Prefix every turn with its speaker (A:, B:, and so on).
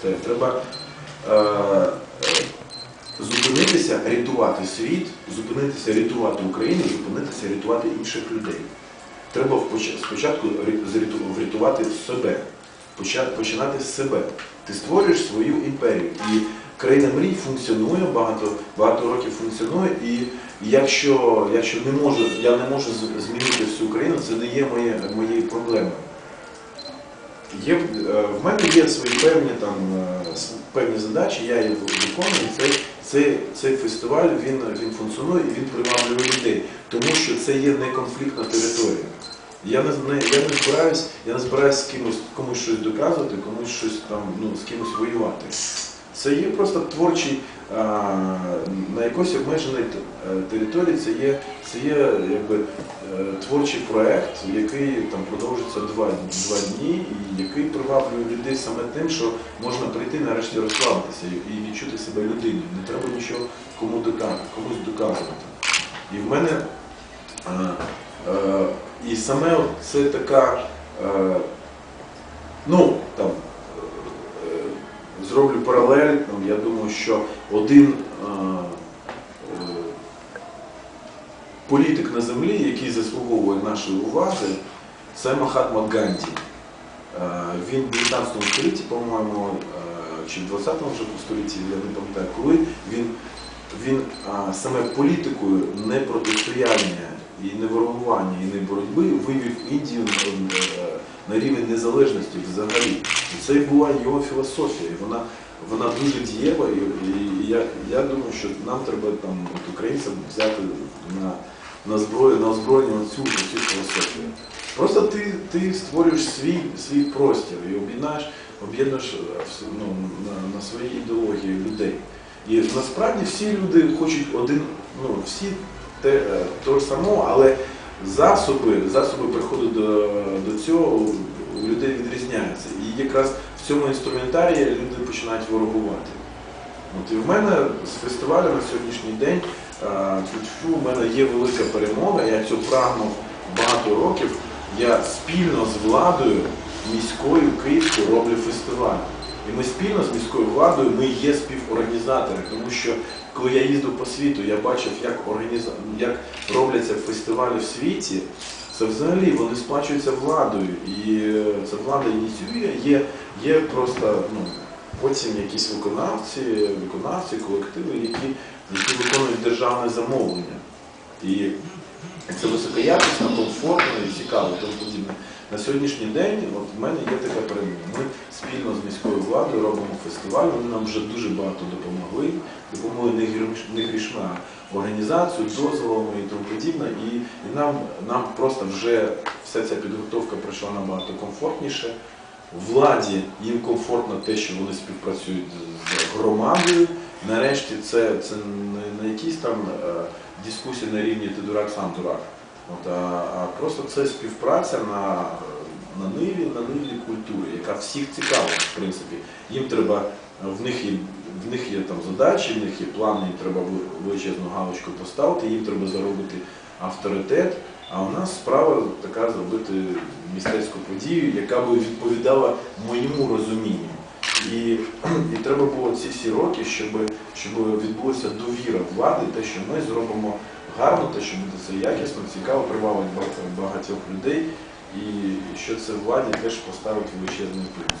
A: просте. Треба е, е, зупинитися, рятувати світ, зупинитися, рятувати Україну, зупинитися, рятувати інших людей. Треба спочатку врятувати себе, починати з себе. Ти створюєш свою імперію. І країна мрій функціонує багато, багато років функціонує. І якщо, якщо не можу, я не можу змінити всю Україну, це не є моє, моєю проблемою. Є, е, в мене є свої певні там е, певні задачі, я їх виконую. Цей, цей, цей фестиваль він, він функціонує і він приваблює людей, тому що це є неконфліктна територія. Я не, я не збираюсь, я не збираюсь з кимось комусь щось доказувати, комусь щось там, ну, з кимось воювати. Це є просто творчий на якоїсь обмеженої е, території. Це є, це є якби е, творчий проект, який там продовжується два, два дні, і який приваблює людей саме тим, що можна прийти нарешті розслабитися і- відчути себе людиною. Не треба нічого кому дока- комусь доказувати. І в мене е, і саме це така, ну там зроблю паралель. Там, я думаю, що один е, е, політик на землі, який заслуговує нашої уваги, це Махатма Ганді. Е, Він в 19 столітті, по-моєму, чи в 20 вже столітті, я не пам'ятаю, коли він, він саме політикою не протистояння і не ворогування, і не боротьби вивів Індію на рівень незалежності взагалі. І це була його філософія. І вона, вона дуже дієва, і, і я, я думаю, що нам треба там, от, українцям взяти на, на зброю, на озброєння цю, цю філософію. Просто ти, ти створюєш свій, свій простір і об'єднаєш, об'єднуєш е, ну, на, на своїй ідеології людей. І насправді всі люди хочуть один, ну всі те, е, того ж самого, але засоби, засоби приходу до, до цього у людей відрізняються. І якраз в цьому інструментарії люди починають ворогувати. От і в мене з фестивалю на сьогоднішній день в мене є велика перемога, я цього прагнув багато років. Я спільно з владою міською Київською роблю фестиваль. І ми спільно з міською владою ми є співорганізатори, тому що коли я їздив по світу, я бачив, як, організа... як робляться фестивалі в світі. Це взагалі вони сплачуються владою, і е, ця влада ініціює, є, є просто ну, потім якісь виконавці, виконавці, колективи, які, які виконують державне замовлення. І це високоякісно, комфортно і цікаво, тому. На сьогоднішній день от в мене є така перемога. Ми спільно з робимо фестиваль, вони нам вже дуже багато допомогли, допомогли не гріш- не грішна організацію, дозволами і тому подібне. І, і нам, нам просто вже вся ця підготовка пройшла набагато комфортніше. Владі їм комфортно те, що вони співпрацюють з громадою. Нарешті це, це не, не якісь там е, дискусії на рівні ти дурак, сам дурак. От, а, а просто це співпраця на, на ниві, на ниві культури, яка всіх цікавить, в принципі. Їм треба, в них є, в них є там задачі, в них є плани, їм треба величезну галочку поставити, їм треба заробити авторитет. А у нас справа така зробити мистецьку подію, яка би відповідала моєму розумінню. І, і треба було ці всі роки, щоб, щоб відбулася довіра влади, те, що ми зробимо гарно, те, що буде це якісно, цікаво, привабить багатьох людей, і що це владі теж поставить величезний плюс.